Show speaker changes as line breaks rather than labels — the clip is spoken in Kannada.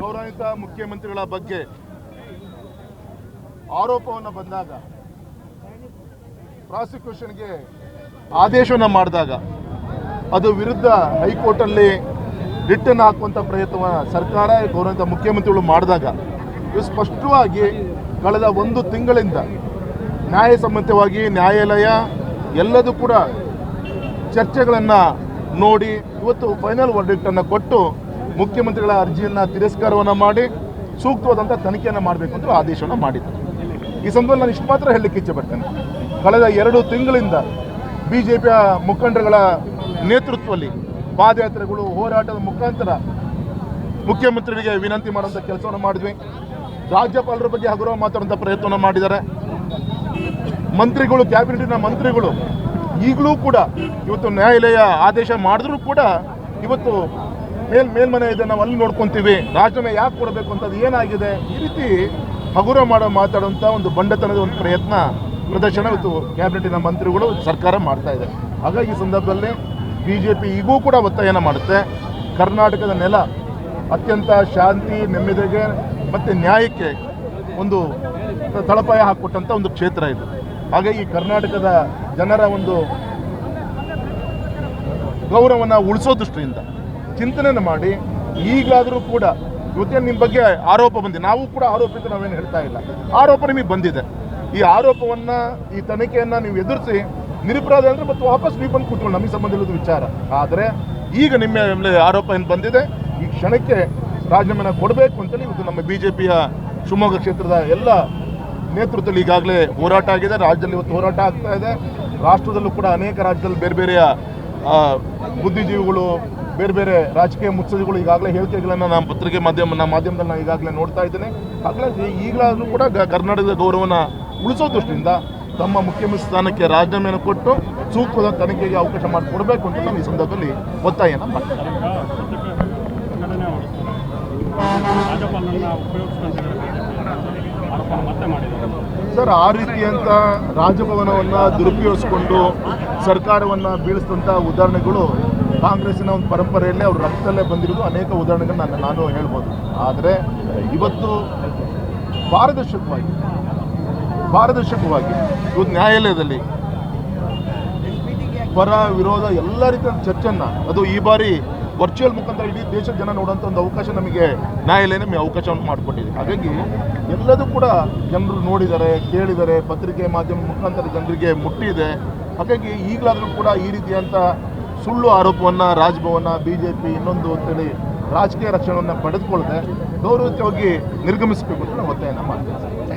ಗೌರವಿತ ಮುಖ್ಯಮಂತ್ರಿಗಳ ಬಗ್ಗೆ ಆರೋಪವನ್ನು ಬಂದಾಗ ಪ್ರಾಸಿಕ್ಯೂಷನ್ಗೆ ಆದೇಶವನ್ನು ಮಾಡಿದಾಗ ಅದು ವಿರುದ್ಧ ಹೈಕೋರ್ಟಲ್ಲಿ ರಿಟರ್ನ್ ಹಾಕುವಂಥ ಪ್ರಯತ್ನ ಸರ್ಕಾರ ಗೌರವಿತ ಮುಖ್ಯಮಂತ್ರಿಗಳು ಮಾಡಿದಾಗ ಇದು ಸ್ಪಷ್ಟವಾಗಿ ಕಳೆದ ಒಂದು ತಿಂಗಳಿಂದ ನ್ಯಾಯಸಮ್ಮತವಾಗಿ ನ್ಯಾಯಾಲಯ ಎಲ್ಲದೂ ಕೂಡ ಚರ್ಚೆಗಳನ್ನು ನೋಡಿ ಇವತ್ತು ಫೈನಲ್ ವರ್ಡಿಕ್ಟನ್ನು ಕೊಟ್ಟು ಮುಖ್ಯಮಂತ್ರಿಗಳ ಅರ್ಜಿಯನ್ನು ತಿರಸ್ಕಾರವನ್ನು ಮಾಡಿ ಸೂಕ್ತವಾದಂಥ ತನಿಖೆಯನ್ನು ಮಾಡಬೇಕು ಅಂತ ಆದೇಶವನ್ನು ಮಾಡಿದ್ದಾರೆ ಈ ಸಂದರ್ಭದಲ್ಲಿ ನಾನು ಇಷ್ಟು ಮಾತ್ರ ಹೇಳಲಿಕ್ಕೆ ಇಚ್ಛೆ ಪಡ್ತೇನೆ ಕಳೆದ ಎರಡು ತಿಂಗಳಿಂದ ಬಿ ಜೆ ಪಿಯ ಮುಖಂಡರುಗಳ ನೇತೃತ್ವದಲ್ಲಿ ಪಾದಯಾತ್ರೆಗಳು, ಹೋರಾಟದ ಮುಖಾಂತರ ಮುಖ್ಯಮಂತ್ರಿಗಳಿಗೆ ವಿನಂತಿ ಮಾಡುವಂಥ ಕೆಲಸವನ್ನು ಮಾಡಿದ್ವಿ. ರಾಜ್ಯಪಾಲರ ಬಗ್ಗೆ ಹಗುರ ಮಾತಾಡುವಂಥ ಪ್ರಯತ್ನವನ್ನು ಮಾಡಿದ್ದಾರೆ. ಮಂತ್ರಿಗಳು, ಕ್ಯಾಬಿನೆಟ್ನ ಮಂತ್ರಿಗಳು ಈಗಲೂ ಕೂಡ ಇವತ್ತು ನ್ಯಾಯಾಲಯ ಆದೇಶ ಮಾಡಿದ್ರೂ ಕೂಡ ಇವತ್ತು ಮೇಲ್ ಮೇಲ್ಮನೆ ಇದೆ, ನಾವು ಅಲ್ಲಿ ನೋಡ್ಕೊಂತೀವಿ. ರಾಜೀನಾಮೆ ಯಾಕೆ ಕೊಡಬೇಕು ಅಂತ ಅದು ಏನಾಗಿದೆ? ಈ ರೀತಿ ಹಗುರ ಮಾಡೋ ಮಾತಾಡುವಂಥ ಒಂದು ಬಂಡತನದ ಒಂದು ಪ್ರಯತ್ನ ಪ್ರದರ್ಶನ ಇವತ್ತು ಕ್ಯಾಬಿನೆಟಿನ ಮಂತ್ರಿಗಳು ಸರ್ಕಾರ ಮಾಡ್ತಾ ಇದೆ. ಹಾಗಾಗಿ ಈ ಸಂದರ್ಭದಲ್ಲಿ ಬಿ ಜೆ ಪಿ ಈಗೂ ಕೂಡ ಒತ್ತಾಯನ ಮಾಡುತ್ತೆ. ಕರ್ನಾಟಕದ ನೆಲ ಅತ್ಯಂತ ಶಾಂತಿ, ನೆಮ್ಮದಿಗೆ ಮತ್ತು ನ್ಯಾಯಕ್ಕೆ ಒಂದು ತಳಪಾಯ ಹಾಕಿಕೊಟ್ಟಂಥ ಒಂದು ಕ್ಷೇತ್ರ ಇದು. ಹಾಗಾಗಿ ಕರ್ನಾಟಕದ ಜನರ ಒಂದು ಗೌರವವನ್ನು ಉಳಿಸೋ ದೃಷ್ಟಿಯಿಂದ ಚಿಂತನೆಯನ್ನು ಮಾಡಿ, ಈಗಲಾದರೂ ಕೂಡ ಇವತ್ತೇನು ನಿಮ್ಮ ಬಗ್ಗೆ ಆರೋಪ ಬಂದಿದೆ? ನಾವು ಕೂಡ ಆರೋಪಿತ ನಾವೇನು ಹೇಳ್ತಾ ಇಲ್ಲ. ಆರೋಪ ನಿಮಗೆ ಬಂದಿದೆ. ಈ ಆರೋಪವನ್ನು, ಈ ತನಿಖೆಯನ್ನು ನೀವು ಎದುರಿಸಿ, ನಿರಪರಾಧ ಅಂದರೆ ಮತ್ತು ವಾಪಸ್ ನೀವು ಬಂದು ಕೂತ್ಕೊಂಡು ನಮಗೆ ಸಂಬಂಧ ಇಲ್ಲದ ವಿಚಾರ. ಆದರೆ ಈಗ ನಿಮ್ಮ ಆರೋಪ ಏನು ಬಂದಿದೆ? ಈ ಕ್ಷಣಕ್ಕೆ ರಾಜೀನಾಮೆನ ಕೊಡಬೇಕು ಅಂತೇಳಿ ಇವತ್ತು ನಮ್ಮ ಬಿ ಜೆ ಪಿಯ ಶಿವಮೊಗ್ಗ ಕ್ಷೇತ್ರದ ಎಲ್ಲ ನೇತೃತ್ವದಲ್ಲಿ ಈಗಾಗಲೇ ಹೋರಾಟ ಆಗಿದೆ. ರಾಜ್ಯದಲ್ಲಿ ಇವತ್ತು ಹೋರಾಟ ಆಗ್ತಾ ಇದೆ. ರಾಷ್ಟ್ರದಲ್ಲೂ ಕೂಡ ಅನೇಕ ರಾಜ್ಯದಲ್ಲಿ ಬೇರೆ ಬೇರೆಯ ಬುದ್ಧಿಜೀವಿಗಳು ಬೇರೆ ಬೇರೆ ರಾಜಕೀಯ ಮುತ್ಸದಿಗಳು ಈಗಾಗಲೇ ಹೇಳಿಕೆಗಳನ್ನು ನಮ್ಮ ಪತ್ರಿಕೆ ಮಾಧ್ಯಮ ನಮ್ಮ ಮಾಧ್ಯಮದಲ್ಲಿ ನಾನು ಈಗಾಗಲೇ ನೋಡ್ತಾ ಇದ್ದೇನೆ. ಹಾಗಾಗಿ ಈಗಲಾದರೂ ಕೂಡ ಕರ್ನಾಟಕದ ಗೌರವನ ಉಳಿಸೋ ದೃಷ್ಟಿಯಿಂದ ತಮ್ಮ ಮುಖ್ಯಮಂತ್ರಿ ಸ್ಥಾನಕ್ಕೆ ರಾಜೀನಾಮೆಯನ್ನು ಕೊಟ್ಟು ಸೂಕ್ತವಾದ ತನಿಖೆಗೆ ಅವಕಾಶ ಮಾಡಿಕೊಡಬೇಕು ಅಂತ ನಾನು ಈ ಸಂದರ್ಭದಲ್ಲಿ ಒತ್ತಾಯನ ಸರ್, ಆ ರೀತಿಯಂತ ರಾಜಭವನವನ್ನು ದುರುಪಯೋಗಿಸ್ಕೊಂಡು ಸರ್ಕಾರವನ್ನು ಬೀಳಿಸಿದಂಥ ಉದಾಹರಣೆಗಳು ಕಾಂಗ್ರೆಸ್ಸಿನ ಒಂದು ಪರಂಪರೆಯಲ್ಲೇ ಅವರು ರಕ್ತದಲ್ಲೇ ಬಂದಿರೋದು ಅನೇಕ ಉದಾಹರಣೆಗಳನ್ನ ನಾನು ನಾನು ಹೇಳ್ಬೋದು. ಆದರೆ ಇವತ್ತು ಪಾರದರ್ಶಕವಾಗಿ ಪಾರದರ್ಶಕವಾಗಿ ಇವತ್ತು ನ್ಯಾಯಾಲಯದಲ್ಲಿ ಪರ ವಿರೋಧ ಎಲ್ಲ ರೀತಿಯ ಚರ್ಚೆಯನ್ನು, ಅದು ಈ ಬಾರಿ ವರ್ಚುವಲ್ ಮುಖಾಂತರ ಇಡೀ ದೇಶದ ಜನ ನೋಡುವಂಥ ಒಂದು ಅವಕಾಶ ನಮಗೆ ನ್ಯಾಯಾಲಯ ನಮಗೆ ಅವಕಾಶವನ್ನು ಮಾಡಿಕೊಟ್ಟಿದೆ. ಹಾಗಾಗಿ ಎಲ್ಲದೂ ಕೂಡ ಜನರು ನೋಡಿದ್ದಾರೆ ಕೇಳಿದ್ದಾರೆ ಪತ್ರಿಕೆ ಮಾಧ್ಯಮ ಮುಖಾಂತರ ಜನರಿಗೆ ಮುಟ್ಟಿದೆ. ಹಾಗಾಗಿ ಈಗಲಾದರೂ ಕೂಡ ಈ ರೀತಿಯಂಥ ಸುಳ್ಳು ಆರೋಪವನ್ನು ರಾಜಭವನ ಬಿ ಜೆ ಪಿ ಇನ್ನೊಂದು ಅಂತೇಳಿ ರಾಜಕೀಯ ರಕ್ಷಣೆಯನ್ನು ಪಡೆದುಕೊಳ್ಳದೆ ಗೌರವಯುತವಾಗಿ ನಿರ್ಗಮಿಸಬೇಕು ಅಂತ ನಾವು ಒತ್ತಾಯನ ಮಾಡ್ತೇವೆ.